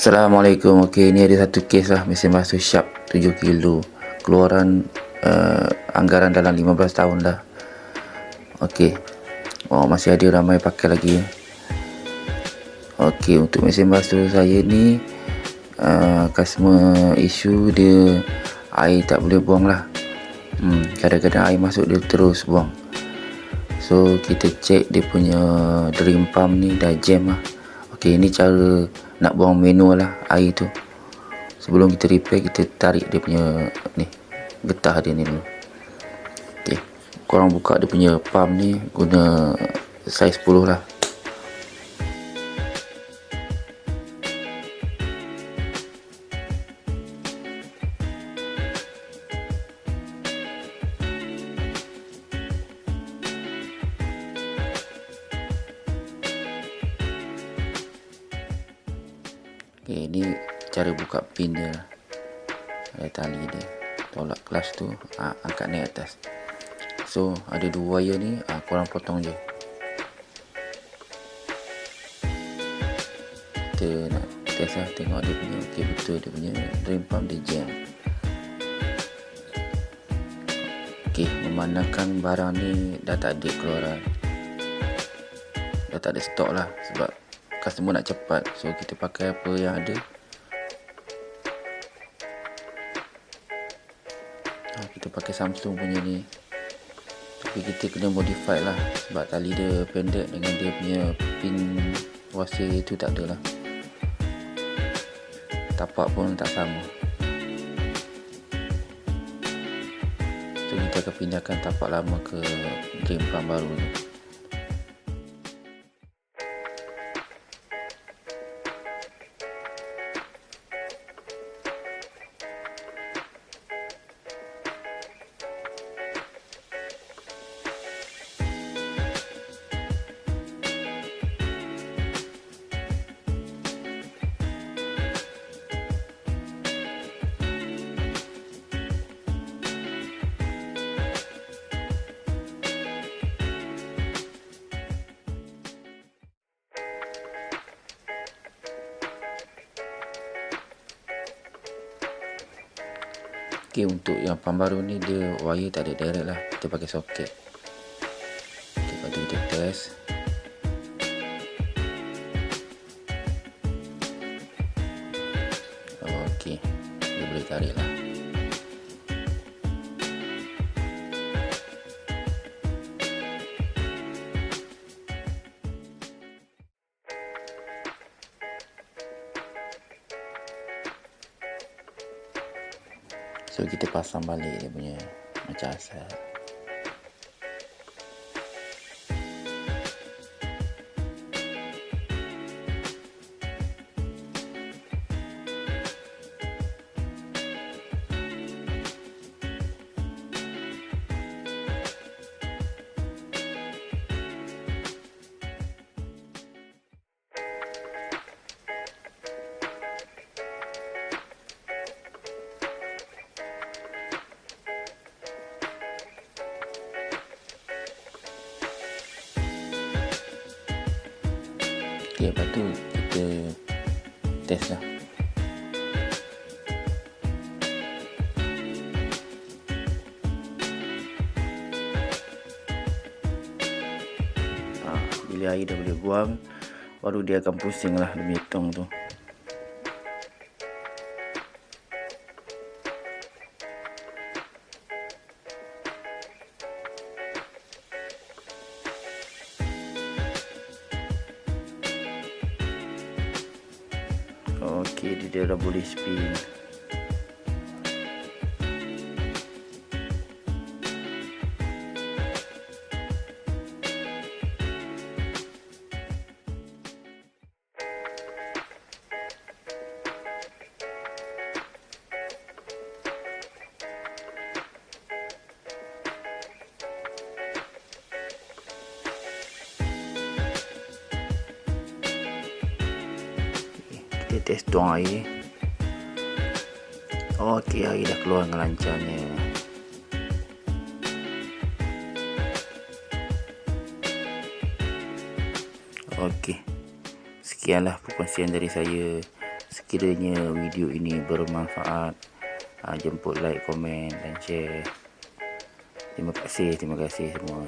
Assalamualaikum. Okey, ni ada satu kes lah mesin basuh Sharp 7 kilo. Keluaran uh, anggaran dalam 15 tahun dah. Okey. Oh, masih ada ramai pakai lagi. Okey, untuk mesin basuh saya ni uh, customer isu dia air tak boleh buang lah. Hmm, kadang-kadang air masuk dia terus buang. So, kita cek dia punya drain pump ni dah jam lah. Okey, ini cara nak buang manual lah air tu. Sebelum kita repair kita tarik dia punya ni getah dia ni dulu. Ok korang buka dia punya pump ni guna saiz 10 lah Okay, ni cara buka pin dia. Ada tali dia. Tolak kelas tu ha, angkat naik atas. So ada dua wire ni ha, korang potong je. Kita nak test lah tengok dia punya ok betul dia punya drain pump dia jam. Ok memandangkan barang ni dah tak ada keluaran. Dah tak ada stok lah sebab customer nak cepat. So kita pakai apa yang ada. Ha, kita pakai Samsung punya ni. Tapi kita kena modify lah. Sebab tali dia pendek dengan dia punya pin wasir tu tak ada lah. Tapak pun tak sama. So kita akan pindahkan tapak lama ke pump baru ni Okay, untuk yang pump baru ni dia wire tak ada direct lah. Kita pakai soket. Lepas tu kita test. Ok dia boleh tarik lah So kita pasang balik dia punya macam asal. Okay, lepas tu kita test lah. Ha, bila air dah boleh buang, baru dia akan pusing lah demi tong tu. Okey, dia dah boleh spin. Test tuang air. Okey, air dah keluar dengan lancarnya. Okey. Sekianlah perkongsian dari saya sekiranya video ini bermanfaat uh, jemput like komen dan share terima kasih terima kasih semua